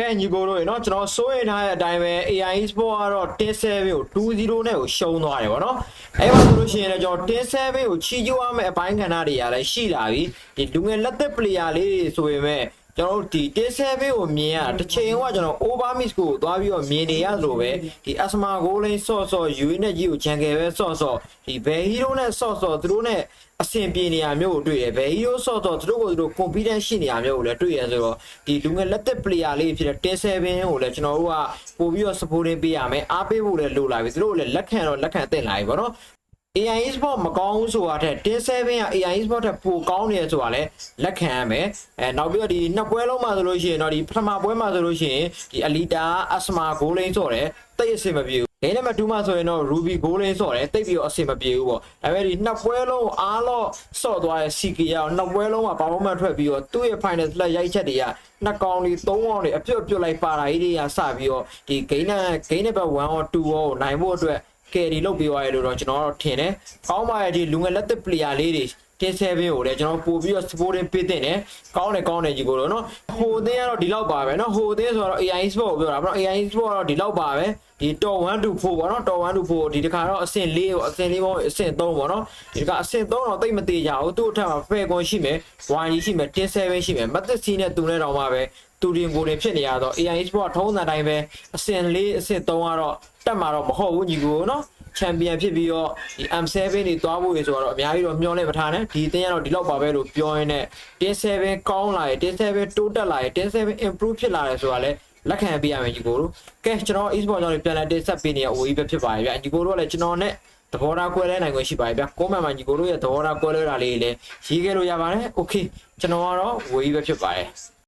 ကဲညီကိုတို့ရေနော်ကျွန်တော်စိုးရိမ်ထားတဲ့အတိုင်းပဲ AI Sport ကတော့10-7ကို2-0နဲ့ကိုရှုံးသွားတယ်ဗောနော်အဲ့မှာဆိုလို့ရှိရင်လည်းကျွန်တော်10-7ကိုချီးကျူးရမယ့်အပိုင်းကဏ္ဍတွေကလည်းရှိလာပြီဒီလူငယ်လက်သက် player လေးတွေဆိုရင်မဲ့ ကျွန်တော်တို့ဒီ10-7ကိုမြင်ရတစ်ချိန်ကကျွန်တော် over miss ကိုသွားပြီးတော့မြင်နေရလို့ပဲဒီ asma goal line ဆော့ဆော့ UA နဲ့ကြီးကို jungle ပဲဆော့ဆော့ဒီဘယ် hero နဲ့ဆော့ဆော့သူတို့နဲ့အဆင်ပြေနေရမျိုးကိုတွေ့ရဘယ် hero ဆော့ဆော့သူတို့ကိုသူတို့ confidence ရှိနေရမျိုးကိုလည်းတွေ့ရဆိုတော့ဒီလူငယ်လက်သက် player လေးဖြစ်တဲ့10-7ကိုလည်းကျွန်တော်တို့ကပို့ပြီးတော့ supporting ပေးရမယ်အားပေးဖို့လည်းလိုလာပြီသူတို့လည်းလက်ခံတော့လက်ခံတင်လာပြီဗောနော် AI Sport မကောင်းဘူးဆိုတာထက်10-7က AI Sport ထက်ပိုကောင်းတယ်ဆိုတာလည်းလက်ခံရမယ်အဲနောက်ပြီးတော့ဒီနှစ်ပွဲလုံးမှာဆိုလို့ရှိရင်တော့ဒီပထမပွဲမှာဆိုလို့ရှိရင်ဒီ Alita Asma Goal Line ဆိုတယ်တိတ်အဆင်မပြေဘူးဒိန်းနံပါတ်2မှာဆိုရင်တော့ Ruby Goal Line ဆိုတယ်တိတ်ပြီးတော့အဆင်မပြေဘူးပေါ့ဒါပေမဲ့ဒီနှစ်ပွဲလုံးအားလော့ဆော့သွားတဲ့ CK ရအောင်နှစ်ပွဲလုံးမှာဘာမှမထွက်ပြီးတော့သူ့ရဲ့ final လက်ရိုက်ချက်တွေကနှစ်ကောင်တွေသုံးကောင်တွေအပြုတ်အပြုတ်လိုက်ပါတာကြီးတွေကစပြီးတော့ဒီ gain နဲ့ gain နံပါတ်1 or 2ကိုနိုင်ဖို့အတွက် ကယ်ရီလုတ်ပေးသွားရလို့တော့ကျွန်တော်တော့ထင်တယ်။ကောင်းပါရဲ့ဒီလူငယ်လက်သက် player လေးတွေတင်7ကိုလည်းကျွန်တော်ပို့ပြီးတော့ supporting ပေးတဲ့နဲ့ကောင်းတယ်ကောင်းတယ်ကြီးကိုတော့နော်ဟိုအသင်းကတော့ဒီလောက်ပါပဲနော်ဟိုအသင်းဆိုတော့ AI Sport ကိုပြောတာဗောနော် AI Sport ကတော့ဒီလောက်ပါပဲဒီတော်1 to 4ပေါ့နော်တော်1 to 4ဒီတခါတော့အဆင့်4ပေါ့အဆင့်4ပေါ့အဆင့်3ပေါ့နော်ဒီတခါအဆင့်3တော့တိတ်မသေးကြဘူးသူ့အထက်မှာ fair ကွန်ရှိမယ် YG ရှိမယ်တင်7ရှိမယ်မသက်စီနဲ့သူနဲ့တော့မှပဲ တူရင်ကိုနေဖြစ်နေရတော့ AI Sport ထုံးစံတိုင်းပဲအဆင့်4အဆင့်3ကတော့တက်မှာတော့မဟုတ်ဘူးညီကိုနော်ချန်ပီယံဖြစ်ပြီးတော့ဒီ M7 တွေသွားဖို့ရေဆိုတော့အများကြီးတော့မျှော်လင့်မထားနဲ့ဒီအသင်းကတော့ဒီလောက်ပါပဲလို့ပြောရင်းနဲ့10-7ကောင်းလာရင်10-7တိုးတက်လာရင်10-7 improve ဖြစ်လာတယ်ဆိုတာလဲလက်ခံပေးရမယ်ညီကိုတို့ကဲကျွန်တော် e-sport ကြောင့်ပြန်လာတင်ဆက်ပေးနေရ OE ပဲဖြစ်ပါတယ်ဗျညီကိုတို့ကလည်းကျွန်တော်နဲ့သဘောထားကွဲလဲနိုင်ခွင့်ရှိပါတယ်ဗျကိုမန်မှာညီကိုတို့ရဲ့သဘောထားကွဲလဲတာလေးတွေလည်းရေးခဲ့လို့ရပါတယ်โอเคကျွန်တော်ကတော့ OE ပဲဖြစ်ပါတယ်